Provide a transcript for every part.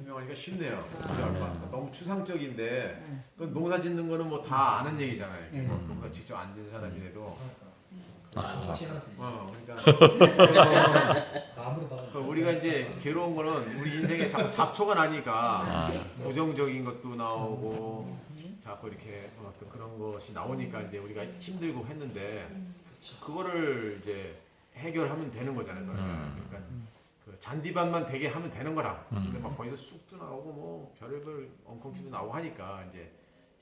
설명하기가 쉽네요. 그게 얼마- 너무 추상적인데 그 농사 짓는 거는 뭐 다 아는 얘기잖아요. 음. 뭐 농사 직접 앉은 사람이라도. 아, 어, 그러니까 아무리 봐도 그 우리가 이제 괴로운 거는 우리 인생에 자꾸 잡초가 나니까 아. 부정적인 것도 나오고 자꾸 이렇게 어떤 그런 것이 나오니까 이제 우리가 힘들고 했는데 그거를 이제 해결하면 되는 거잖아요. 음. 그러니까 그 잔디밭만 되게 하면 되는 거라. 음. 근데 막 거기서 쑥도 나오고 뭐 별의별 엉겅퀴도 나오고 하니까 이제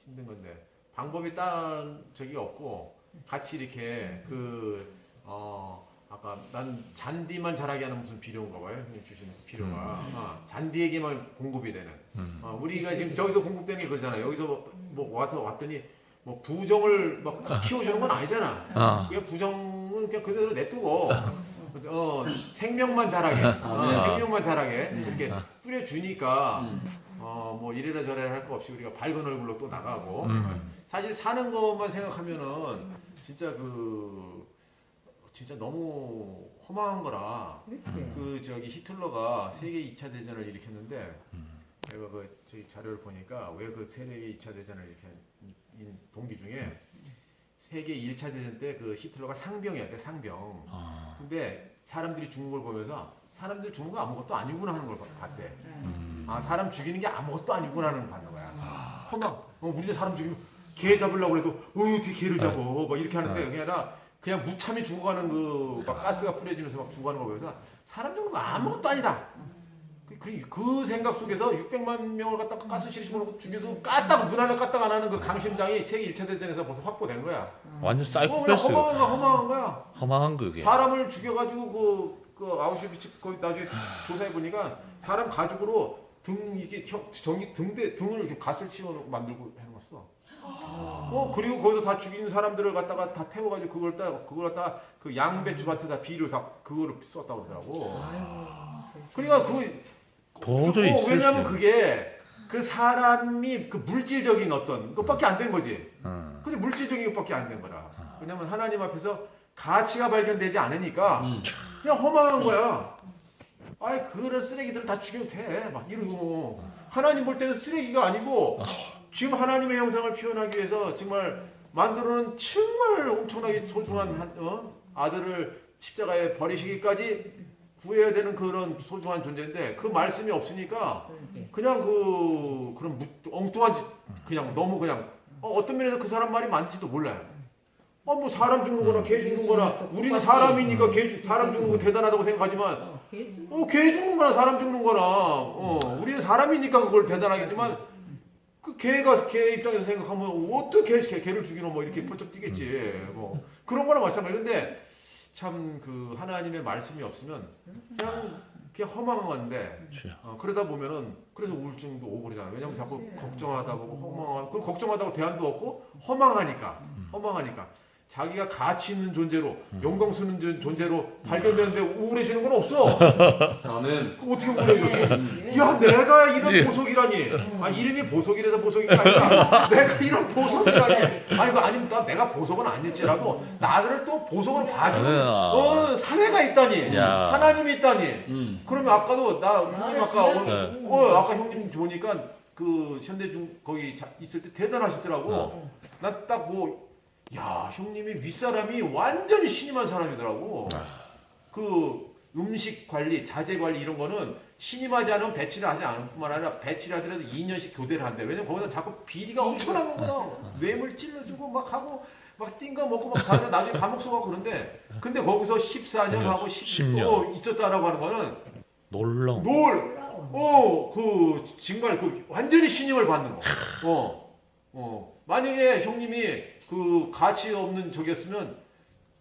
힘든 건데 방법이 딴 적이 없고 같이 이렇게 그 어. 아까 난 잔디만 자라게 하는 무슨 비료인가 봐요. 형님 주신 비료가 아, 잔디에게만 공급이 되는. 음. 어, 우리가 지금 저기서 공급되는 게 그러잖아요. 여기서 뭐, 뭐 와서 왔더니 뭐 부정을 막 키워주는 건 아니잖아. 아. 그냥 부정은 그냥 그대로 냅두고 어, 생명만 자라게 어, 네. 생명만 자라게 이렇게 아. 뿌려주니까 음. 어, 뭐 이래라 저래라 할 거 없이 우리가 밝은 얼굴로 또 나가고 음. 사실 사는 것만 생각하면은 진짜 그 진짜 너무 허망한 거라 그렇지. 그 저기 히틀러가 세계 2차 대전을 일으켰는데 음. 내가 그 저기 자료를 보니까 왜 그 세계 2차 대전을 일으킨 동기 중에 세계 1차 대전 때 그 히틀러가 상병이었대 상병. 아. 근데 사람들이 죽는 걸 보면서 사람들 거 아무것도 아니구나 하는 걸 봤대. 음. 아 사람 죽이는 게 아무것도 아니구나 하는 걸 봤는 거야. 허망. 어, 우리도 사람 죽이면 개 잡으려고 해도 어 어떻게 개를 잡어 막 이렇게 하는데 그게 아니라 그냥 무참히 죽어가는 그 막 가스가 뿌려지면서 막 죽어가는 거 보면서 사람 죽는 거 아무것도 아니다. 그, 그, 그 생각 속에서 600만 명을 갖다 가스실에 집어넣고 죽여서 까딱 눈 하나 까딱 안 하는 그 강심장이 세계 1차 대전에서 벌써 확보된 거야. 완전 어, 그냥 사이코패스 허망한 거 허망한 거야. 허망한 그게. 사람을 죽여가지고 그, 그 아우슈비츠 거기 나중에 조사해 보니까 사람 가죽으로 등 이게 저- 전기 등대 등을 이렇게 가스를 씌워놓고 만들고 해놨어. 어 그리고 거기서 다 죽인 사람들을 갖다가 다 태워가지고 그걸 따 그걸 갖다 그 양배추 밭에다 비를 다 그거를 썼다고 그러더라고. 아이고. 그러니까 그 도저히 어, 있을 왜냐면 수 그게 그 사람이 그 물질적인 어떤 것밖에 안 된 거지. 음. 근데 물질적인 것밖에 안 된 거라. 왜냐면 하나님 앞에서 가치가 발견되지 않으니까 음. 그냥 허망한 거야. 아이 그런 쓰레기들 다 죽여도 돼. 막 이러고 하나님 볼 때는 쓰레기가 아니고 지금 하나님의 형상을 표현하기 위해서 정말 만들어놓은 정말 엄청나게 소중한 한, 어? 아들을 십자가에 버리시기까지 구해야 되는 그런 소중한 존재인데 그 말씀이 없으니까 그러게. 그냥 그 그런 무, 엉뚱한 짓 그냥 너무 그냥 어, 어떤 면에서 그 사람 말이 맞는지도 몰라요. 어 뭐 사람 죽는 거나 개 죽는 거나 우리는 사람이니까 개 죽- 사람 죽는 거 대단하다고 생각하지만 어, 걔 어, 개 죽는 거나 사람 죽는 거나, 어, 우리는 사람이니까 그걸 대단하겠지만, 그 개가 개 입장에서 생각하면, 어떻게 개, 개를 죽이노, 뭐, 이렇게 펄쩍 뛰겠지. 뭐, 그런 거나 마찬가지. 근데, 참, 그, 하나님의 말씀이 없으면, 그냥, 그냥 허망한 건데, 그렇죠. 어, 그러다 보면은, 그래서 우울증도 오고 그러잖아요. 왜냐면 자꾸 걱정하다 보고, 허망한, 그 걱정하다고 대안도 없고, 허망하니까, 허망하니까. 자기가 가치 있는 존재로, 영광스러운 존- 존재로 발견되는데 우울해지는 건 없어. 나는 어떻게 우울해졌지? 네. 야 내가 이런 예. 보석이라니 아 이름이 보석이라서 보석이 아니라 내가 이런 보석이라니 아니 그 아니면 나 내가 보석은 아닐지라도 나를 또 보석으로 봐주는 아. 어 사회가 있다니 야. 하나님이 있다니 음. 그러면 아까도 나 형님 아까 어, 네. 어 아까 형님 보니까 그 현대중 거기 자- 있을 때 대단하시더라고 어. 나딱뭐 야 형님이 윗사람이 완전히 신임한 사람이더라고 아. 그 음식 관리 자재 관리 이런 거는 신임하지 않으면 배치를 하지 않을 뿐만 아니라 배치를 하더라도 2년씩 교대를 한대 왜냐면 거기서 자꾸 비리가 엄청난 거구나 뇌물 찔러주고 막 하고 막 띵거 먹고 막 다른 나중에 감옥 쏘고 그런데 근데 거기서 14년 하고 10, 10 년. 어, 있었다라고 하는 거는 놀라운. 놀 어, 그 정말 그 완전히 신임을 받는 거. 어, 어. 만약에 형님이 그 가치 없는 적이었으면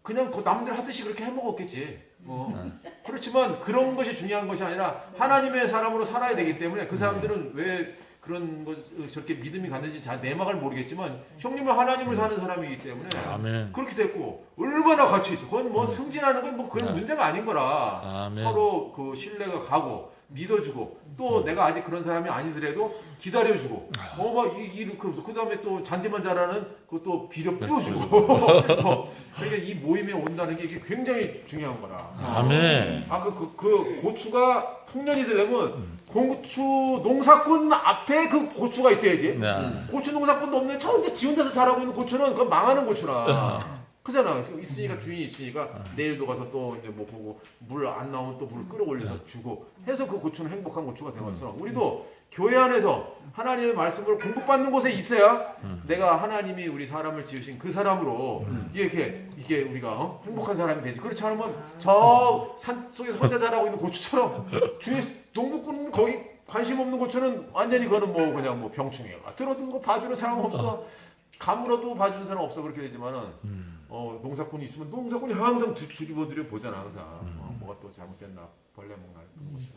그냥 그 남들 하듯이 그렇게 해 먹었겠지. 어. 그렇지만 그런 것이 중요한 것이 아니라 하나님의 사람으로 살아야 되기 때문에 그 사람들은 왜 그런 것 저렇게 믿음이 갔는지 잘 내막을 모르겠지만 형님은 하나님을 사는 사람이기 때문에 아멘. 그렇게 됐고 얼마나 가치 있어. 그건 뭐 승진하는 건 뭐 그런 네. 문제가 아닌 거라. 아멘. 서로 그 신뢰가 가고 믿어주고 또 내가 아직 그런 사람이 아니더라도 기다려주고 어막 이렇게 그 다음에 또 잔디만 자라는 그것도 비료 뿌려주고 어, 그러니까 이 모임에 온다는 게 이게 굉장히 중요한 거라. 아멘. 아그 그, 그 고추가 풍년이 되려면 고추 농사꾼 앞에 그 고추가 있어야지. 네. 고추 농사꾼도 없네. 저 혼자 지운 데서 자라고 있는 고추는 그건 망하는 고추라. 그잖아. 있으니까 주인이 있으니까 내일도 가서 또 이제 뭐 보고 물 안 나오면 또물 끌어올려서 주고 해서 그 고추는 행복한 고추가 되는 것처럼 우리도 교회 안에서 하나님의 말씀을 공급받는 곳에 있어야 내가 하나님이 우리 사람을 지으신 그 사람으로 이렇게 이게 우리가 어? 행복한 사람이 되지. 그렇지 않으면 저 산 속에서 혼자 자라고 있는 고추처럼 주위 농부꾼 거기 관심 없는 고추는 완전히 그거는 뭐 그냥 뭐 병충해가. 들어든 거 봐주는 사람 없어. 가물어도 봐주는 사람 없어. 그렇게 되지만은 어, 농사꾼이 있으면 농사꾼이 항상 두- 뒤집어들여 보잖아 항상. 어, 뭐가 또 잘못됐나 벌레 먹나 그런 것이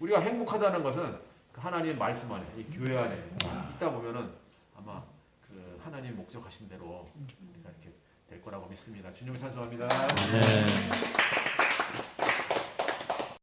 우리가 행복하다는 것은 그 하나님의 말씀 안에 이 교회 안에 있다 보면은 아마 그 하나님 목적하신 대로 우리가 이렇게 될 거라고 믿습니다. 주님을 찬송합니다. 네.